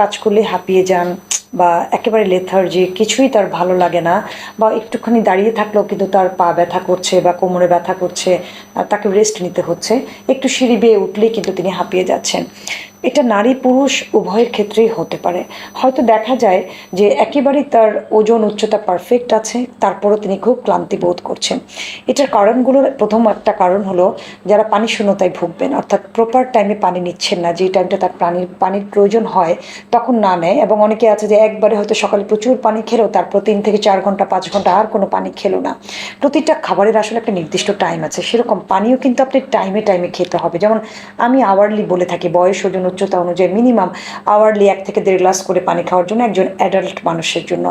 কাজ করলে হাঁপিয়ে যান বা একেবারে লেথার্জি কিছুই তার ভালো লাগে না বা একটুখানি দাঁড়িয়ে থাকলেও কিন্তু তার পা ব্যথা করছে বা কোমরে ব্যথা করছে, তাকে রেস্ট নিতে হচ্ছে। একটু সিঁড়ি বেয়ে উঠলেই কিন্তু তিনি হাঁপিয়ে যাচ্ছেন। এটা নারী পুরুষ উভয়ের ক্ষেত্রেই হতে পারে। হয়তো দেখা যায় যে একেবারেই তার ওজন উচ্চতা পারফেক্ট আছে, তারপরও তিনি খুব ক্লান্তি বোধ করছেন। এটার কারণগুলোর প্রথম একটা কারণ হলো যারা পানি শূন্যতায় ভুগবেন, অর্থাৎ প্রপার টাইমে পানি নিচ্ছেন না যে টাইমটা তার প্রাণীর, পানির প্রয়োজন হয়, তখন না নেয়। এবং অনেকে আছে যে একবারে হয়তো সকালে প্রচুর পানি খেলো তারপর তিন থেকে চার ঘণ্টা, পাঁচ ঘণ্টা আর কোনো পানি খেলো না। প্রতিটা খাবারের আসলে একটা নির্দিষ্ট টাইম আছে। সেরকম পানিও কিন্তু আপনি টাইমে টাইমে খেতে হবে। যেমন আমি আওয়ারলি বলে থাকি, বয়স, ওজন উচ্চতা অনুযায়ী মিনিমাম আওয়ারলি এক থেকে দেড় গ্লাস করে পানি খাওয়ার জন্য একজন অ্যাডাল্ট মানুষের জন্য।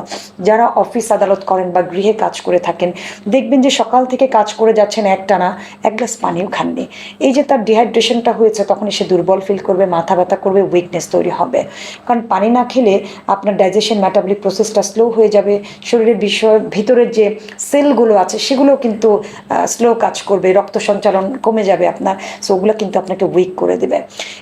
যারা অফিস আদালত করেন বা গৃহে কাজ করে থাকেন, দেখবেন যে সকাল থেকে কাজ করে যাচ্ছেন একটানা এক গ্লাস পানিও খাননি। এই যে তার ডিহাইড্রেশনটা হয়েছে তখন সে দুর্বল ফিল করবে, মাথা ব্যথা করবে উইকনেস তৈরি হবে। কারণ পানি না খেলে আপনার ডাইজেশন মেটাবলিক প্রসেসটা স্লো হয়ে যাবে। শরীরের বিষয়, ভিতরের যে সেলগুলো আছে সেগুলো কিন্তু স্লো কাজ করবে, রক্ত সঞ্চালন কমে যাবে আপনার। সো ওগুলো কিন্তু আপনাকে উইক করে দেবে।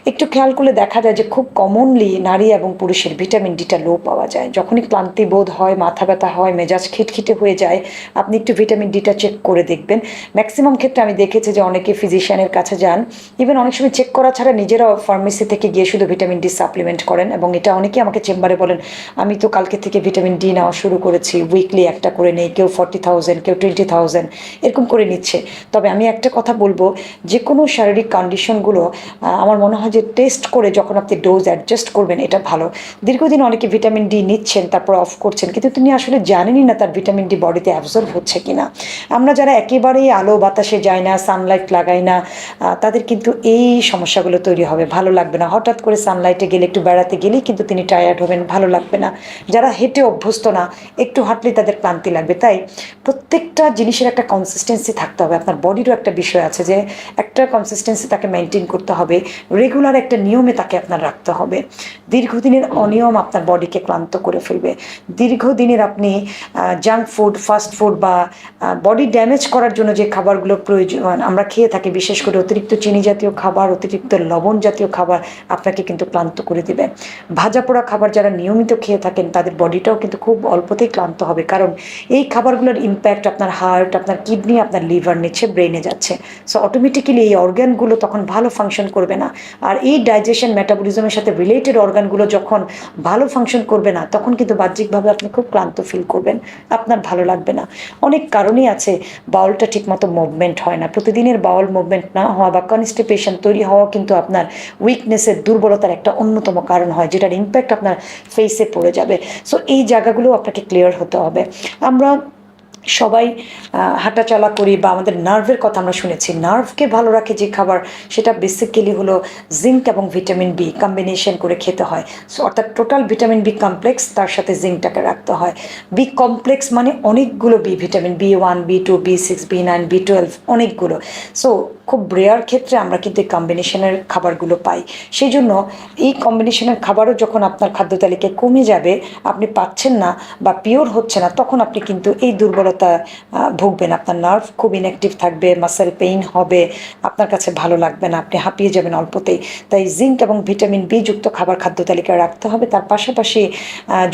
একটু খেয়াল করলে দেখা যায় যে খুব কমনলি নারী এবং পুরুষের ভিটামিন ডিটা লো পাওয়া যায়। যখনই ক্লান্তি বোধ হয়, মাথা ব্যথা হয়, মেজাজ খিটখিটে হয়ে যায়, আপনি একটু ভিটামিন ডিটা চেক করে দেখবেন। ম্যাক্সিমাম ক্ষেত্রে আমি দেখেছি যে অনেকে ফিজিশিয়ানের কাছে যান। ইভেন অনেক সময় চেক করা ছাড়া নিজেরাও ফার্মেসি থেকে গিয়ে শুধু ভিটামিন ডি সাপ্লিমেন্ট করেন এবং এটা অনেকে আমাকে চেম্বারে বলেন, আমি তো কালকে থেকে ভিটামিন ডি নেওয়া শুরু করেছি উইকলি একটা করে নেই, কেউ ফর্টি থাউজেন্ড কেউ টোয়েন্টি থাউজেন্ড এরকম করে নিচ্ছে। তবে আমি একটা কথা বলব, যে কোনো শারীরিক কন্ডিশনগুলো আমার মনে হয় যে টেস্ট করে যখন আপনি ডোজ অ্যাডজাস্ট করবেন, এটা ভালো। দীর্ঘদিন অনেকে ভিটামিন ডি নিচ্ছেন, তারপর অফ করছেন, কিন্তু তিনি আসলে জানেনই না তার ভিটামিন ডি বডিতে অ্যাবজর্ব হচ্ছে কিনা। আমরা যারা একেবারেই আলো বাতাসে যাই না সানলাইট লাগাই না তাদের কিন্তু এই সমস্যাগুলো তৈরি হবে। ভালো লাগবে না। হঠাৎ করে সানলাইটে গেলে, একটু বেড়াতে গেলেই কিন্তু তিনি টায়ার্ড হবেন, ভালো লাগবে না। যারা হেঁটে অভ্যস্ত না, একটু হাঁটলেই তাদের ক্লান্তি লাগবে। তাই প্রত্যেকটা জিনিসের একটা কনসিস্টেন্সি থাকতে হবে। আপনার বডিরও একটা বিষয় আছে যে, একটা কনসিস্টেন্সি তাকে মেনটেন করতে হবে। রেগুলার একটা নিয়মে তাকে আপনার রাখতে হবে। দীর্ঘদিনের অনিয়ম আপনার বডিকে ক্লান্ত করে ফেলবে। দীর্ঘদিনের আপনি জাঙ্ক ফুড ফাস্ট ফুড বা বডি ড্যামেজ করার জন্য যে খাবারগুলো প্রয়োজন, আমরা খেয়ে থাকি, বিশেষ করে অতিরিক্ত চিনি জাতীয় খাবার, অতিরিক্ত লবণ জাতীয় খাবার আপনাকে কিন্তু ক্লান্ত করে দিবে। ভাজা পোড়া খাবার যারা নিয়মিত খেয়ে থাকেন, তাদের বডিটাও কিন্তু খুব অল্পতেই ক্লান্ত হবে। কারণ এই খাবারগুলোর ইম্প্যাক্ট আপনার হার্ট আপনার কিডনি আপনার লিভার নিচ্ছে ব্রেনে যাচ্ছে। সো অটোমেটিক্যালি এই অর্গ্যানগুলো তখন ভালো ফাংশন করবে না। এই ডাইজেশন মেটাবলিজমের সাথে রিলেটেড অর্গানগুলো যখন ভালো ফাংশন করবে না, তখন কিন্তু বাহ্যিকভাবে আপনি খুব ক্লান্ত ফিল করবেন, আপনার ভালো লাগবে না। অনেক কারণই আছে বাউলটা ঠিকমতো মুভমেন্ট হয় না। প্রতিদিনের বাউল মুভমেন্ট না হওয়া বা কনস্টিপেশন তৈরি হওয়া কিন্তু আপনার উইকনেসের দুর্বলতার একটা অন্যতম কারণ হয়, যেটার ইম্প্যাক্ট আপনার ফেসে পড়ে যাবে। সো এই জায়গাগুলো আপনাকে ক্লিয়ার হতে হবে। আমরা সবাই হাঁটাচলা করি বা আমাদের নার্ভের কথা আমরা শুনেছি। নার্ভকে ভালো রাখে যে খাবার, সেটা বেসিক্যালি হলো জিঙ্ক এবং ভিটামিন বি কম্বিনেশন করে খেতে হয়। সো অর্থাৎ টোটাল ভিটামিন বি কমপ্লেক্স তার সাথে জিঙ্কটাকে রাখতে হয়। বি কমপ্লেক্স মানে অনেকগুলো B vitamin B one B two B six B nine B twelve অনেকগুলো। সো খুব রেয়ার ক্ষেত্রে আমরা কিন্তু এই কম্বিনেশনের খাবারগুলো পাই। সেই জন্য এই কম্বিনেশনের খাবারও যখন আপনার খাদ্য তালিকায় কমে যাবে, আপনি পাচ্ছেন না বা পিওর হচ্ছে না, তখন আপনি কিন্তু এই দুর্বলতা ভুগবেন। আপনার নার্ভ খুব ইনঅ্যাক্টিভ থাকবে মাসেল পেইন হবে, আপনার কাছে ভালো লাগবে না, আপনি হাঁপিয়ে যাবেন অল্পতেই। তাই জিঙ্ক এবং ভিটামিন বি যুক্ত খাবার খাদ্য তালিকায় রাখতে হবে। তার পাশাপাশি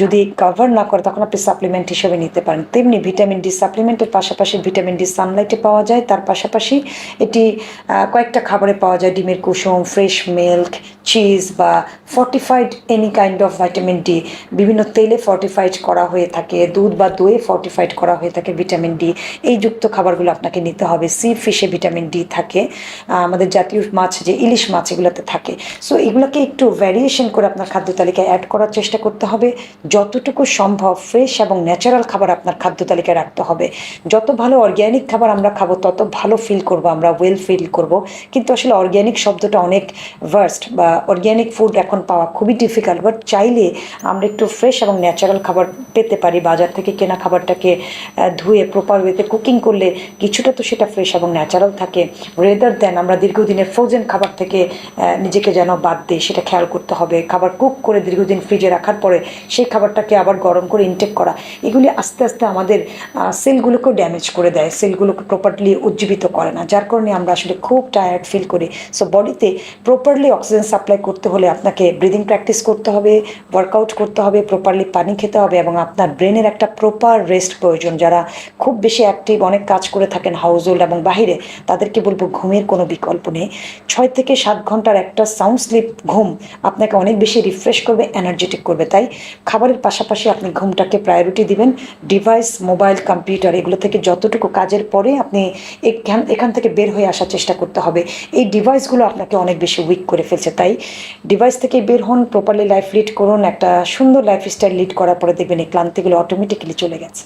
যদি কভার না করে, তখন আপনি সাপ্লিমেন্ট হিসেবে নিতে পারেন। তেমনি ভিটামিন ডি সাপ্লিমেন্টের পাশাপাশি ভিটামিন ডি সানলাইটে পাওয়া যায়। তার পাশাপাশি এটি কয়েকটা খাবারে পাওয়া যায়, ডিমের কুসুম ফ্রেশ মিল্ক চিজ বা fortified any kind of vitamin D বিভিন্ন তেলে ফর্টিফাইড করা হয়ে থাকে, দুধ বা দইয়ে ফর্টিফাইড করা হয়ে থাকে ভিটামিন ডি এই যুক্ত খাবারগুলো আপনাকে নিতে হবে সি ফিশে ভিটামিন ডি থাকে। আমাদের জাতীয় মাছ যে ইলিশ মাছ এগুলোতে থাকে। সো এগুলোকে একটু ভ্যারিয়েশন করে আপনার খাদ্য তালিকায় অ্যাড করার চেষ্টা করতে হবে। যতটুকু সম্ভব ফ্রেশ এবং ন্যাচারাল খাবার আপনার খাদ্য তালিকায় রাখতে হবে। যত ভালো অর্গ্যানিক খাবার আমরা খাব, তত ভালো ফিল করব আমরা ওয়েল ফিল করব। কিন্তু আসলে অর্গ্যানিক শব্দটা অনেক ভার্স্ট বা অর্গ্যানিক ফুড এখন পাওয়া খুবই ডিফিকাল্ট বাট চাইলে আমরা একটু ফ্রেশ এবং ন্যাচারাল খাবার পেতে পারি, বাজার থেকে কেনা খাবারটাকে ধুয়ে প্রপার ওয়েতে কুকিং করলে কিছুটা তো সেটা ফ্রেশ এবং ন্যাচারাল থাকে। রেদার দেন আমরা দীর্ঘদিনের ফ্রোজেন খাবার থেকে নিজেকে যেন বাদ দিই, সেটা খেয়াল করতে হবে। খাবার কুক করে দীর্ঘদিন ফ্রিজে রাখার পরে সেই খাবারটাকে আবার গরম করে ইনটেক করা, এগুলি আস্তে আস্তে আমাদের সেলগুলোকেও ড্যামেজ করে দেয়। সেলগুলোকে প্রপারলি উজ্জীবিত করে না। যার কারণে আমরা আসলে খুব টায়ার্ড ফিল করি। সো বডিতে প্রপারলি অক্সিজেন সাপ্লাই করতে হলে আপনাকে ব্রিদিং প্র্যাকটিস করতে হবে ওয়ার্কআউট করতে হবে প্রপারলি পানি খেতে হবে এবং আপনার ব্রেনের একটা প্রপার রেস্ট প্রয়োজন। যারা খুব বেশি অ্যাক্টিভ অনেক কাজ করে থাকেন হাউস হোল্ড এবং বাহিরে, তাদেরকে বলব ঘুমের কোনো বিকল্প নেই। ছয় থেকে সাত ঘণ্টার একটা সাউন্ড স্লিপ ঘুম আপনাকে অনেক বেশি রিফ্রেশ করবে এনার্জেটিক করবে। তাই খাবারের পাশাপাশি আপনি ঘুমটাকে প্রায়োরিটি দিবেন। ডিভাইস মোবাইল কম্পিউটার এগুলো থেকে যতটুকু কাজের পরে আপনি এখান এখান থেকে বের হয়ে আসার চেষ্টা করতে হবে। এই ডিভাইসগুলো আপনাকে অনেক বেশি উইক করে ফেলছে, তাই ডিভাইস থেকে বের হন প্রপারলি লাইফ লিড করুন, একটা সুন্দর লাইফস্টাইল লিড করার পরে দেখবেন এই ক্লান্তিগুলো অটোমেটিক্যালি চলে গেছে।